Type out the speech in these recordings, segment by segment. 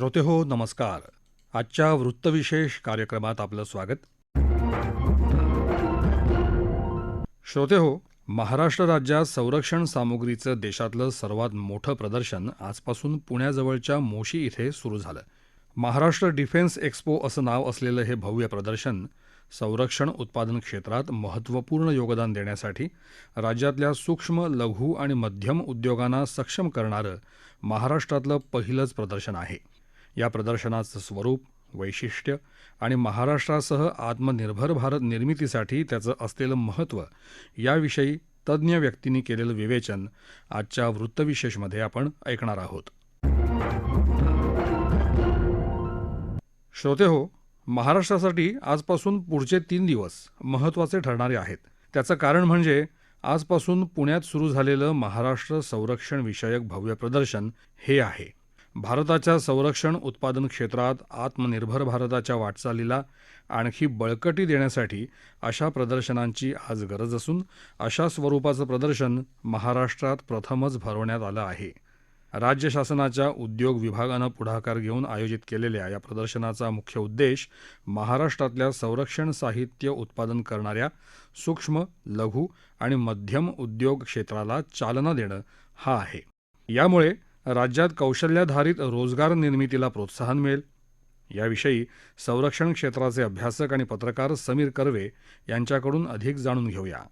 श्रोते हो नमस्कार. आजच्या वृत्तविशेष कार्यक्रमात आपलं स्वागत. श्रोते हो महाराष्ट्र राज्यात संरक्षण सामुग्रीचं देशातलं सर्वात मोठं प्रदर्शन आजपासून पुण्याजवळच्या मोशी इथे सुरू झालं. महाराष्ट्र डिफेन्स एक्स्पो असं नाव असलेलं हे भव्य प्रदर्शन संरक्षण उत्पादन क्षेत्रात महत्त्वपूर्ण योगदान देण्यासाठी राज्यातल्या सूक्ष्म लघु आणि मध्यम उद्योगांना सक्षम करणारं महाराष्ट्रातलं पहिलंच प्रदर्शन आहे. या प्रदर्शनाचं स्वरूप वैशिष्ट्य आणि महाराष्ट्रासह आत्मनिर्भर भारत निर्मितीसाठी त्याचं असलेलं महत्त्व याविषयी तज्ज्ञ व्यक्तींनी केलेलं विवेचन आजच्या वृत्तविशेषमध्ये आपण ऐकणार आहोत. श्रोते हो महाराष्ट्रासाठी आजपासून पुढचे तीन दिवस महत्त्वाचे ठरणारे आहेत. त्याचं कारण म्हणजे आजपासून पुण्यात सुरू झालेलं महाराष्ट्र संरक्षण विषयक भव्य प्रदर्शन हे आहे. भारताच्या संरक्षण उत्पादन क्षेत्रात आत्मनिर्भर भारताच्या वाटचालीला आणखी बळकटी देण्यासाठी अशा प्रदर्शनांची आज गरज असून अशा स्वरूपाचं प्रदर्शन महाराष्ट्रात प्रथमच भरवण्यात आलं आहे. राज्य शासनाच्या उद्योग विभागानं पुढाकार घेऊन आयोजित केलेल्या या प्रदर्शनाचा मुख्य उद्देश महाराष्ट्रातल्या संरक्षण साहित्य उत्पादन करणाऱ्या सूक्ष्म लघु आणि मध्यम उद्योग क्षेत्राला चालना देणं हा आहे. यामुळे राज्यात कौशल्याधारित रोजगार निर्मितीला प्रोत्साहन मिळेल. याविषयी संरक्षण क्षेत्राचे अभ्यासक आणि पत्रकार समीर कर्वे यांच्याकडून अधिक जाणून घेऊया.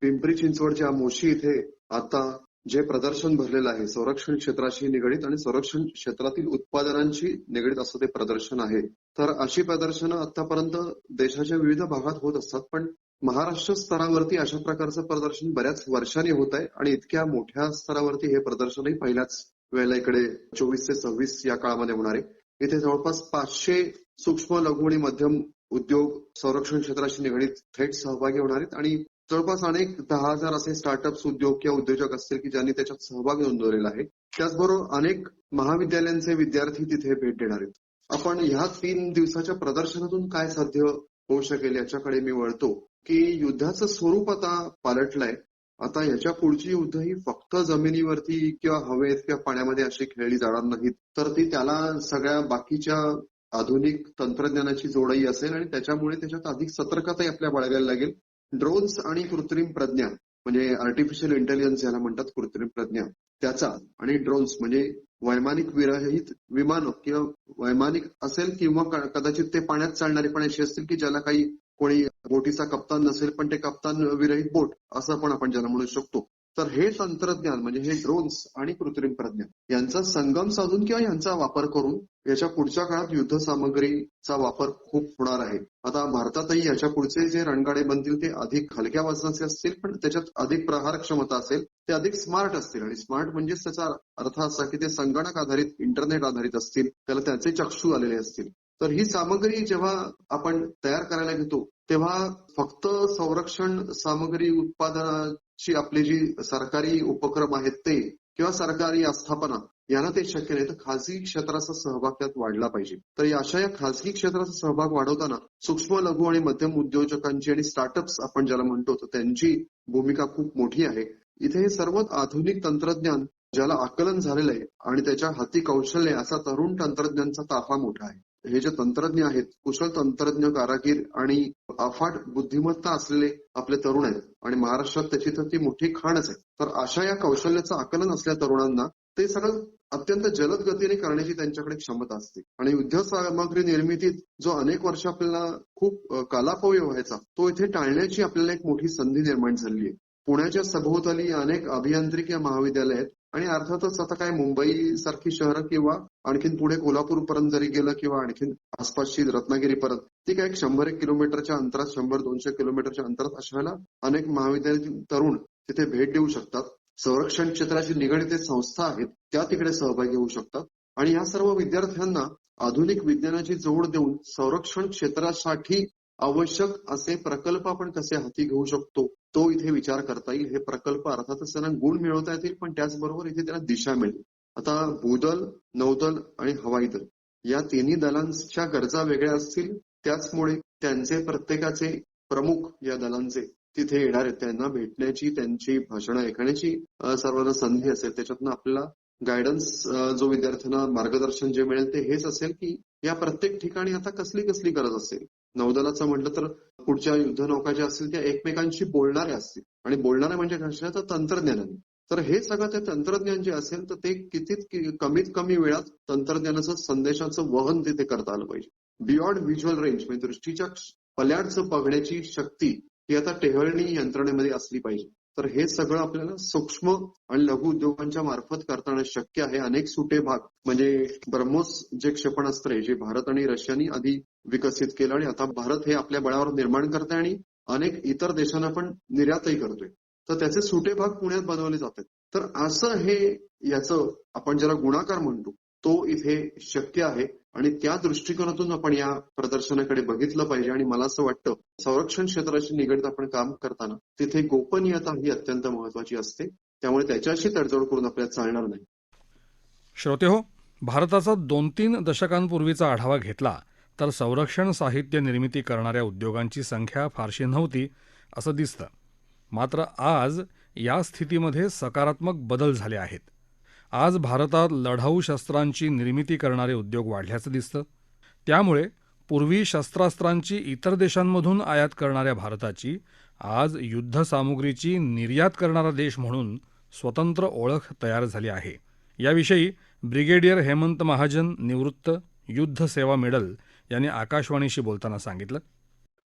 पिंपरी चिंचवडच्या मोशी इथे आता जे प्रदर्शन भरलेलं आहे संरक्षण क्षेत्राशी निगडीत आणि संरक्षण क्षेत्रातील उत्पादनांशी निगडीत असं ते प्रदर्शन आहे. तर अशी प्रदर्शनं आतापर्यंत देशाच्या विविध भागात होत असतात पण महाराष्ट्र स्तरावरती अशा प्रकारचं प्रदर्शन बऱ्याच वर्षांनी होत आहे आणि इतक्या मोठ्या स्तरावरती हे प्रदर्शनही पहिल्याच वेळेला इकडे चोवीस ते सव्वीस या काळामध्ये होणार आहे. इथे जवळपास पाचशे सूक्ष्म लघु आणि मध्यम उद्योग संरक्षण क्षेत्राशी निगडीत थेट सहभागी होणार आहेत आणि जवळपास अनेक दहा हजार असे स्टार्टअप्स उद्योग किंवा उद्योजक असतील की ज्यांनी त्याच्यात सहभाग नोंदवलेला आहे. त्याचबरोबर अनेक महाविद्यालयांचे विद्यार्थी तिथे भेट देणार आहेत. आपण ह्या तीन दिवसाच्या प्रदर्शनातून काय साध्य होऊ शकेल याच्याकडे मी वळतो. की युद्धाचं स्वरूप आता पालटलंय. आता याच्या पुढची युद्ध ही फक्त जमिनीवरती किंवा हवेत किंवा पाण्यामध्ये अशी खेळली जाणार नाहीत. तर ती त्याला सगळ्या बाकीच्या आधुनिक तंत्रज्ञानाची जोडही असेल आणि त्याच्यामुळे त्याच्यात अधिक सतर्कताही आपल्या बाळगायला लागेल. ड्रोन्स आणि कृत्रिम प्रज्ञा म्हणजे आर्टिफिशियल इंटेलिजन्स याला म्हणतात कृत्रिम प्रज्ञा त्याचा आणि ड्रोन्स म्हणजे वैमानिक विरहित विमान किंवा वैमानिक असेल किंवा कदाचित ते पाण्यात चालणारे पण असे असतील की ज्याला काही कोणी बोटीचा कप्तान नसेल पण ते कप्तान विरहित बोट असं पण आपण ज्याला म्हणू शकतो. तर हे तंत्रज्ञान म्हणजे हे ड्रोन्स आणि कृत्रिम प्रज्ञान यांचा संगम साधून किंवा यांचा वापर करून याच्या पुढच्या काळात युद्ध सामग्रीचा वापर खूप होणार आहे. आता भारतातही याच्या पुढचे जे रणगाडे बनतील ते अधिक हलक्या वजनाचे असतील पण त्याच्यात अधिक प्रहार क्षमता असेल ते अधिक स्मार्ट असतील. आणि स्मार्ट म्हणजेच त्याचा अर्थ असा की ते संगणक आधारित इंटरनेट आधारित असतील त्याला त्याचे चक्षू आलेले असतील. तर ही सामग्री जेव्हा आपण तयार करायला घेतो तेव्हा फक्त संरक्षण सामग्री उत्पादनाची आपली जी सरकारी उपक्रम आहेत ते किंवा सरकारी आस्थापना यांना ते शक्य नाही. तर खाजगी क्षेत्राचा सहभाग त्यात वाढला पाहिजे. तर अशा या खाजगी क्षेत्राचा सहभाग वाढवताना सूक्ष्म लघु आणि मध्यम उद्योजकांची आणि स्टार्टअप्स आपण ज्याला म्हणतो तर त्यांची भूमिका खूप मोठी आहे. इथे हे सर्व आधुनिक तंत्रज्ञान ज्याला आकलन झालेलं आहे आणि त्याच्या हाती कौशल्य असा तरुण तंत्रज्ञांचा ताफा मोठा आहे. हे जे तंत्रज्ञ आहेत कुशल तंत्रज्ञ कारागीर आणि अफाट बुद्धिमत्ता असलेले आपले तरुण आहेत. आणि महाराष्ट्रात त्याची तर ती मोठी खाणच आहे. तर अशा या कौशल्याचं आकलन असल्या तरुणांना ते सगळं अत्यंत जलद गतीने करण्याची त्यांच्याकडे क्षमता असते. आणि युद्ध सामग्री निर्मितीत जो अनेक वर्ष आपल्याला खूप कालापव्य व्हायचा तो इथे टाळण्याची आपल्याला एक मोठी संधी निर्माण झाली आहे. पुण्याच्या सभोवताली अनेक अभियांत्रिकी महाविद्यालय आहेत आणि अर्थातच आता काय मुंबई सारखी शहरं किंवा आणखीन पुढे कोल्हापूर पर्यंत जरी गेलं किंवा आणखीन आसपासची रत्नागिरी पर्यंत ती काय शंभर एक किलोमीटरच्या अंतरात शंभर दोनशे किलोमीटरच्या अंतरात अशा अनेक महाविद्यालयीन तरुण तिथे भेट देऊ शकतात. संरक्षण क्षेत्राशी निगडित संस्था आहेत त्या तिकडे सहभागी होऊ शकतात. आणि या सर्व विद्यार्थ्यांना आधुनिक विज्ञानाची जोड देऊन संरक्षण क्षेत्रासाठी आवश्यक असे प्रकल्प आपण कसे हाती घेऊ शकतो तो इथे विचार करता येईल. हे प्रकल्प अर्थातच त्यांना गुण मिळवता येतील पण त्याचबरोबर इथे त्यांना दिशा मिळेल. आता भूदल नौदल आणि हवाई दल या तिन्ही दलांच्या गरजा वेगळ्या असतील. त्याचमुळे त्यांचे प्रत्येकाचे प्रमुख या दलांचे तिथे येणार आहेत. त्यांना भेटण्याची त्यांची भाषणं ऐकण्याची सर्वांना संधी असेल. त्याच्यातनं आपल्याला गायडन्स जो विद्यार्थ्यांना मार्गदर्शन जे मिळेल ते हेच असेल की या प्रत्येक ठिकाणी आता कसली कसली गरज असेल. नौदलाचं म्हटलं तर पुढच्या युद्धनौका ज्या असतील त्या एकमेकांशी बोलणाऱ्या असतील. आणि बोलणाऱ्या म्हणजे कशा तर तंत्रज्ञानाने तर हे सगळं ते तंत्रज्ञान जे असेल तर ते किती कमीत कमी वेळात तंत्रज्ञानाचं संदेशाचं वहन तिथे करता आलं पाहिजे. बियॉन्ड व्हिज्युअल रेंज म्हणजे दृष्टीच्या पल्याडचं बघण्याची शक्ती ही आता टेहळणी यंत्रणेमध्ये असली पाहिजे. तर हे सगळं आपल्याला सूक्ष्म आणि लघु उद्योगांच्या मार्फत करताना शक्य आहे. अनेक सुटे भाग म्हणजे ब्रह्मोस जे क्षेपणास्त्र आहे जे भारत आणि रशियानी आधी विकसित केलं आणि आता भारत हे आपल्या बळावर निर्माण करते आणि अनेक इतर देशांना पण निर्यातही करतोय. तर त्याचे सुटे भाग पुण्यात बनवले जातात. तर असं हे याचं आपण ज्याला गुणाकार म्हणतो तो इथे शक्य आहे. आणि त्या दृष्टिकोनातून आपण या प्रदर्शनाकडे बघितलं पाहिजे आणि मला असं वाटतं संरक्षण क्षेत्राशी निगडीत आपण काम करताना तिथे गोपनीयता ही अत्यंत महत्वाची असते. त्यामुळे त्याच्याशी तडजोड करून आपल्याला चालणार नाही. श्रोते हो भारताचा दोन तीन दशकांपूर्वीचा आढावा घेतला तर संरक्षण साहित्य निर्मिती करणाऱ्या उद्योगांची संख्या फारशी नव्हती असं दिसतं. मात्र आज या स्थितीमध्ये सकारात्मक बदल झाले आहेत. आज भारतात लढाऊ शस्त्रांची निर्मिती करणारे उद्योग वाढल्याचं दिसतं. त्यामुळे पूर्वी शस्त्रास्त्रांची इतर देशांमधून आयात करणाऱ्या भारताची आज युद्धसामुग्रीची निर्यात करणारा देश म्हणून स्वतंत्र ओळख तयार झाली आहे. याविषयी ब्रिगेडियर हेमंत महाजन निवृत्त युद्ध सेवा मेडल यांनी आकाशवाणीशी बोलताना सांगितलं.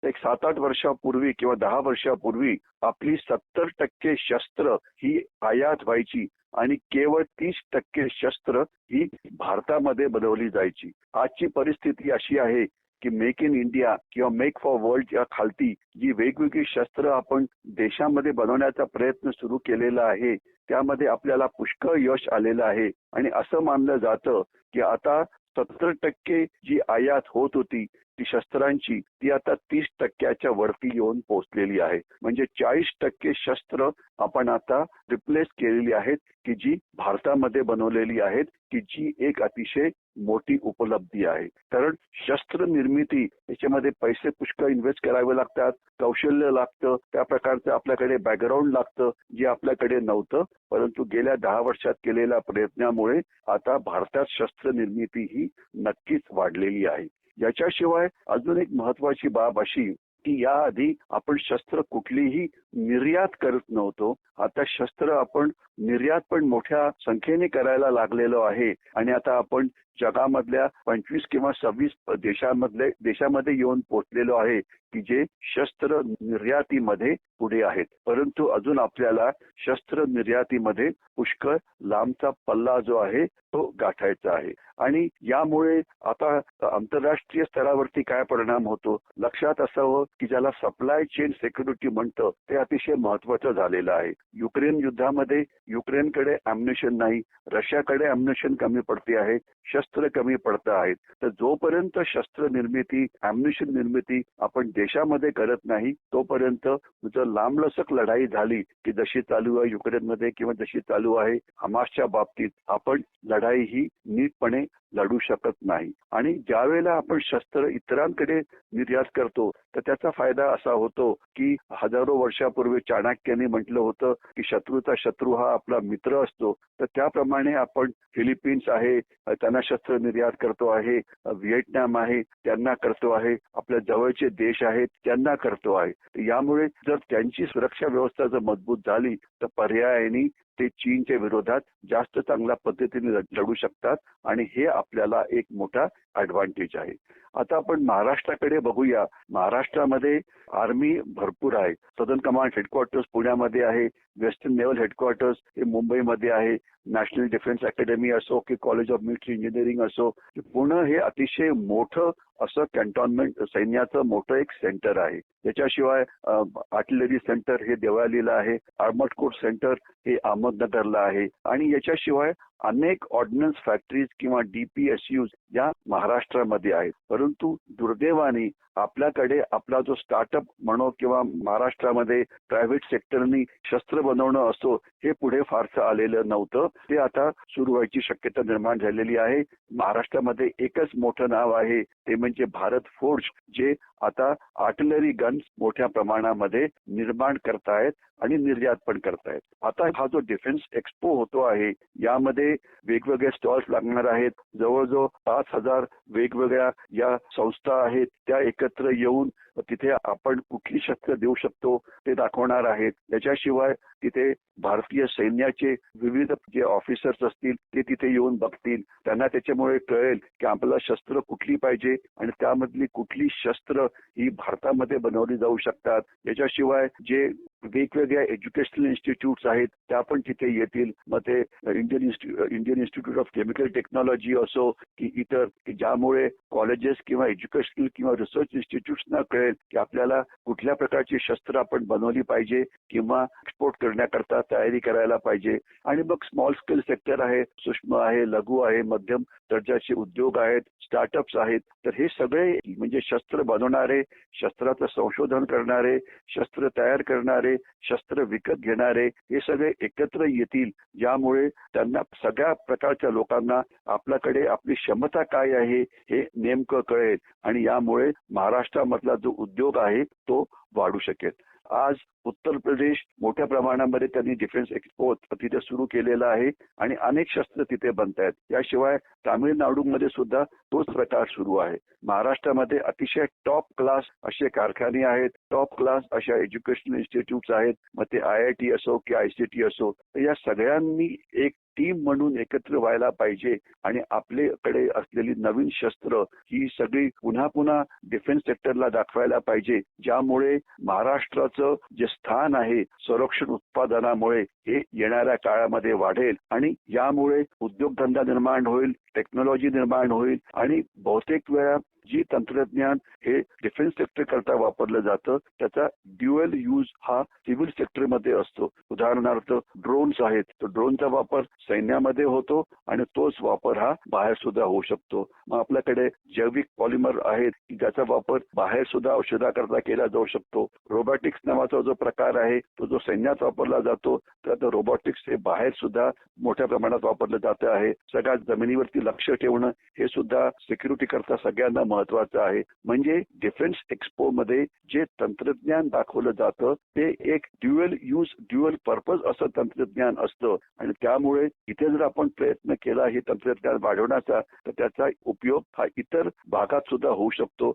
एक सात आठ वर्षापूर्वी किंवा दहा वर्षापूर्वी आपली सत्तर टक्के शस्त्र ही आयात व्हायची आणि केवळ तीस टक्के शस्त्र ही भारतामध्ये बनवली जायची. आजची परिस्थिती अशी आहे की मेक इन इंडिया किंवा मेक फॉर वर्ल्ड या खालती जी वेगवेगळी शस्त्र आपण देशामध्ये बनवण्याचा प्रयत्न सुरू केलेला आहे त्यामध्ये आपल्याला पुष्कळ यश आलेलं आहे. आणि असं मानलं जातं की आता सत्तर टक्के जी आयात होत होती ती शस्त्रांची ती आता तीस टक्क्याच्या वरती येऊन पोहोचलेली आहे. म्हणजे चाळीस टक्के शस्त्र आपण आता रिप्लेस केलेली आहेत की जी भारतामध्ये बनवलेली आहेत की जी एक अतिशय मोठी उपलब्धी आहे. कारण शस्त्र निर्मिती याच्यामध्ये पैसे पुष्कळ इन्व्हेस्ट करावे लागतात कौशल्य लागतं त्या प्रकारचं आपल्याकडे बॅकग्राऊंड लागतं जे आपल्याकडे नव्हतं. परंतु गेल्या दहा वर्षात केलेल्या प्रयत्नामुळे आता भारतात शस्त्र निर्मिती ही नक्कीच वाढलेली आहे. याच्याशिवाय अजून एक महत्वाची बाब अशी की याआधी आपण शस्त्र कुठलीही निर्यात करत नव्हतो. आता शस्त्र आपण निर्यात पण मोठ्या संख्येने करायला लागलेलो आहे आणि आता आपण जगामधल्या पंचवीस किंवा सव्वीस देशामधले देशामध्ये येऊन पोहोचलेलो आहे की जे शस्त्र निर्यातीमध्ये पुढे आहेत. परंतु अजून आपल्याला शस्त्र निर्यातीमध्ये पुष्कळ लांबचा पल्ला जो आहे तो गाठायचा आहे. आणि यामुळे आता आंतरराष्ट्रीय स्तरावरती काय परिणाम होतो? लक्षात असावं की ज्याला सप्लाय चेन सेक्युरिटी म्हणतं ते अतिशय महत्वाचं झालेलं आहे. युक्रेन युद्धामध्ये युक्रेनकडे अम्युनेशन नाही रशियाकडे अम्युनेशन कमी पडते आहे. शस्त्र कमी पडत आहेत. तर जोपर्यंत शस्त्र निर्मिती अम्युनिशन निर्मिती आपण देशामध्ये करत नाही तोपर्यंत जर लांबलचक लढाई झाली की जशी चालू आहे युक्रेनमध्ये किंवा जशी चालू आहे हमासच्या बाबतीत आपण लढाई ही नीटपणे लढू शकत नाही. आणि ज्या वेळेला आपण शस्त्र इतरांकडे निर्यात करतो तर त्याचा फायदा असा होतो की हजारो वर्षापूर्वी चाणक्याने म्हटलं होतं की शत्रूचा शत्रू हा आपला मित्र असतो. तर त्याप्रमाणे आपण फिलिपिन्स आहे त्यांना शस्त्र निर्यात करतो आहे व्हिएटनाम आहे त्यांना करतो आहे आपल्या जवळचे देश आहेत त्यांना करतो आहे. यामुळे जर त्यांची सुरक्षा व्यवस्था जर मजबूत झाली तर पर्यायाने ते चीनच्या विरोधात जास्त चांगल्या पद्धतीने लढू शकतात आणि हे आपल्याला एक मोठा ऍडव्हान्टेज आहे. आता आपण महाराष्ट्राकडे बघूया. महाराष्ट्रामध्ये आर्मी भरपूर आहे. सदर्न कमांड हेडक्वार्टर्स पुण्यामध्ये आहे. वेस्टर्न नेव्हल हेडक्वार्टर्स हे मुंबईमध्ये आहे. नॅशनल डिफेन्स अकॅडमी असो की कॉलेज ऑफ मिलिटरी इंजिनिअरिंग असो पुणे हे अतिशय मोठं असं कॅन्टॉनमेंट सैन्याचं मोठं एक सेंटर आहे. त्याच्याशिवाय आर्टिलरी सेंटर हे देवळालीला आहे आर्मड कोर्ट सेंटर हे अहमदनगरला आहे. आणि याच्याशिवाय अनेक ऑर्डिनन्स फॅक्टरीज किंवा डीपीएसयूज या महाराष्ट्रामध्ये आहेत. परंतु दुर्दैवाने आपल्याकडे आपला जो स्टार्टअप म्हणो किंवा महाराष्ट्रामध्ये प्रायव्हेट सेक्टरनी शस्त्र बनवणं असो हे पुढे फारसं आलेलं नव्हतं. ते आता सुरू व्हायची शक्यता निर्माण झालेली आहे. महाराष्ट्रामध्ये एकच मोठं नाव आहे ते म्हणजे भारत फोर्ज जे आता आर्टिलरी गन्स मोठ्या प्रमाणामध्ये निर्माण करतायत आणि निर्यात पण करतायत. आता हा जो डिफेन्स एक्सपो होतो आहे यामध्ये वेगवेगळे स्टॉल्स लागणार आहेत. जवळजवळ पाच हजार वेगवेगळ्या या संस्था आहेत त्या एकत्र येऊन तिथे आपण कुठली शस्त्र देऊ शकतो ते दाखवणार आहेत. त्याच्याशिवाय तिथे भारतीय सैन्याचे विविध जे ऑफिसर्स असतील ते तिथे येऊन बघतील. त्यांना त्याच्यामुळे कळेल की आपल्याला शस्त्र कुठली पाहिजे आणि त्यामधली कुठली शस्त्र ही भारतामध्ये बनवली जाऊ शकतात. याच्याशिवाय जे वेगवेगळ्या एज्युकेशनल इन्स्टिट्यूट्स आहेत त्या पण तिथे येतील. मग ते Indian Indian institute of chemical technology असो की इतर की ज्यामुळे कॉलेजेस किंवा एज्युकेशनल किंवा रिसर्च इन्स्टिट्यूट्सना कळेल की आपल्याला कुठल्या प्रकारची शस्त्र आपण बनवली पाहिजे किंवा एक्सपोर्ट करण्याकरता तयारी करायला पाहिजे. आणि मग स्मॉल स्केल सेक्टर आहे सूक्ष्म आहे लघु आहे मध्यम दर्जाचे उद्योग आहेत स्टार्टअप्स आहेत तर हे सगळे म्हणजे शस्त्र बनवणारे शस्त्राचं संशोधन करणारे शस्त्र तयार करणारे शस्त्र विकत घेणारे हे सगळे एकत्र येतील ज्यामुळे त्यांना सगळ्या प्रकारच्या लोकांना आपल्याकडे आपली क्षमता काय आहे हे नेमकं कळेल आणि यामुळे महाराष्ट्रामधला जो उद्योग आहे तो वाढू शकेल. आज उत्तर प्रदेश मोठ्या प्रमाणामध्ये त्यांनी डिफेन्स एक्सपो तिथे सुरू केलेला आहे आणि अनेक शस्त्र तिथे बनत आहेत याशिवाय तामिळनाडूमध्ये सुद्धा तोच प्रकार सुरू आहे. महाराष्ट्रामध्ये अतिशय टॉप क्लास असे कारखाने आहेत. टॉप क्लास अशा एज्युकेशनल इन्स्टिट्यूट आहेत. मग ते आय आय टी असो की आय सी टी असो तर या सगळ्यांनी एक टीम म्हणून एकत्र व्हायला पाहिजे आणि आपल्याकडे असलेली नवीन शस्त्र ही सगळी पुन्हा पुन्हा डिफेन्स सेक्टरला दाखवायला पाहिजे. ज्यामुळे महाराष्ट्राचं जे स्थान आहे संरक्षण उत्पादनामुळे हे येणाऱ्या काळामध्ये वाढेल आणि यामुळे उद्योगधंदा निर्माण होईल टेक्नॉलॉजी निर्माण होईल आणि बहुतेक वेळा जी तंत्रज्ञान हे डिफेन्स सेक्टर करता वापरलं जातं त्याचा ड्युअल यूज हा सिव्हिल सेक्टरमध्ये असतो. उदाहरणार्थ ड्रोन्स आहेत. तर ड्रोनचा वापर सैन्यामध्ये होतो आणि तोच वापर हा बाहेर सुद्धा होऊ शकतो. मग आपल्याकडे जैविक पॉलिमर आहेत की ज्याचा वापर बाहेर सुद्धा औषधाकरता केला जाऊ शकतो. रोबोटिक्स नावाचा जो प्रकार आहे तो जो सैन्यात वापरला जातो तर आता रोबोटिक्स हे बाहेर सुद्धा मोठ्या प्रमाणात वापरलं जात आहे. सगळ्यात जमिनीवरती लक्ष ठेवणं हे सुद्धा सिक्युरिटी करता सगळ्यांना महत्वाचं आहे. म्हणजे डिफेन्स एक्सपो मध्ये जे तंत्रज्ञान दाखवलं जातं ते एक ड्युएल यूज ड्युअल पर्पज असं तंत्रज्ञान असतं. आणि त्यामुळे इथे जर आपण प्रयत्न केला हे तंत्रज्ञान वाढवण्याचा तर त्याचा उपयोग हा इतर भागात सुद्धा होऊ शकतो.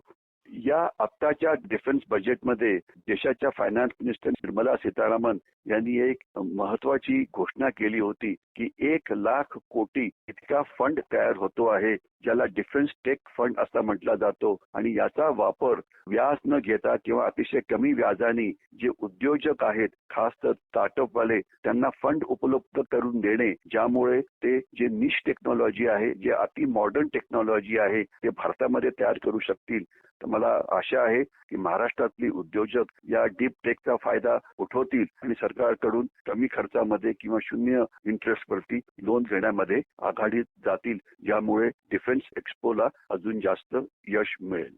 या आत्ताच्या डिफेन्स बजेटमध्ये देशाच्या फायनान्स मिनिस्टर निर्मला सीतारामन यांनी एक महत्वाची घोषणा केली होती की एक लाख कोटी इतका फंड तयार होतो आहे ज्याला डिफेन्स टेक फंड असा म्हटला जातो. आणि याचा वापर व्याज न घेता किंवा अतिशय कमी व्याजाने जे उद्योजक आहेत खास तर स्टार्टअप वाले त्यांना फंड उपलब्ध करून देणे ज्यामुळे ते जे निश टेक्नॉलॉजी आहे जे अति मॉडर्न टेक्नॉलॉजी आहे ते भारतामध्ये तयार करू शकतील. तर मला आशा आहे की महाराष्ट्रातली उद्योजक या डीप टेकचा फायदा उठवतील आणि सरकारकडून कमी खर्चामध्ये किंवा शून्य इंटरेस्ट वरती लोन घेण्यामध्ये आघाडीत जातील ज्यामुळे डिफेन्स एक्सपोला अजून जास्त यश मिळेल.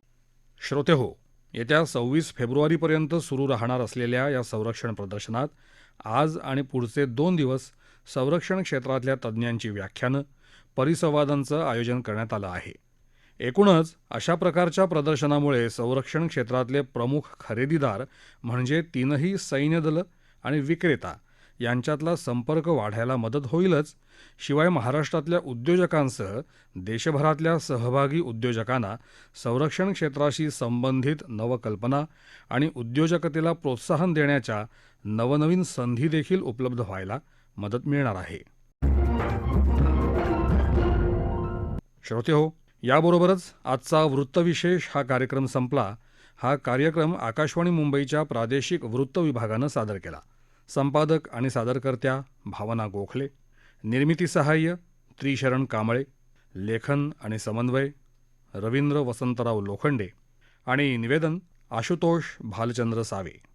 श्रोते हो येत्या सव्वीस फेब्रुवारीपर्यंत सुरू राहणार असलेल्या या संरक्षण प्रदर्शनात आज आणि पुढचे दोन दिवस संरक्षण क्षेत्रातल्या तज्ज्ञांची व्याख्यानं परिसंवादांचं आयोजन करण्यात आलं आहे. एकूणच अशा प्रकारच्या प्रदर्शनामुळे संरक्षण क्षेत्रातले प्रमुख खरेदीदार म्हणजे तीनही सैन्यदलं आणि विक्रेता यांच्यातला संपर्क वाढायला मदत होईलच. शिवाय महाराष्ट्रातल्या उद्योजकांसह देशभरातल्या सहभागी उद्योजकांना संरक्षण क्षेत्राशी संबंधित नवकल्पना आणि उद्योजकतेला प्रोत्साहन देण्याच्या नवनवीन संधी देखील उपलब्ध व्हायला मदत मिळणार आहे. श्रोते हो याबरोबरच आजचा वृत्तविशेष हा कार्यक्रम संपला. हा कार्यक्रम आकाशवाणी मुंबईच्या प्रादेशिक वृत्त विभागानं सादर केला. संपादक आणि सादरकर्त्या भावना गोखले निर्मिती सहाय्य त्रिशरण कांबळे लेखन आणि समन्वय रवींद्र वसंतराव लोखंडे आणि निवेदन आशुतोष भालचंद्र सावे.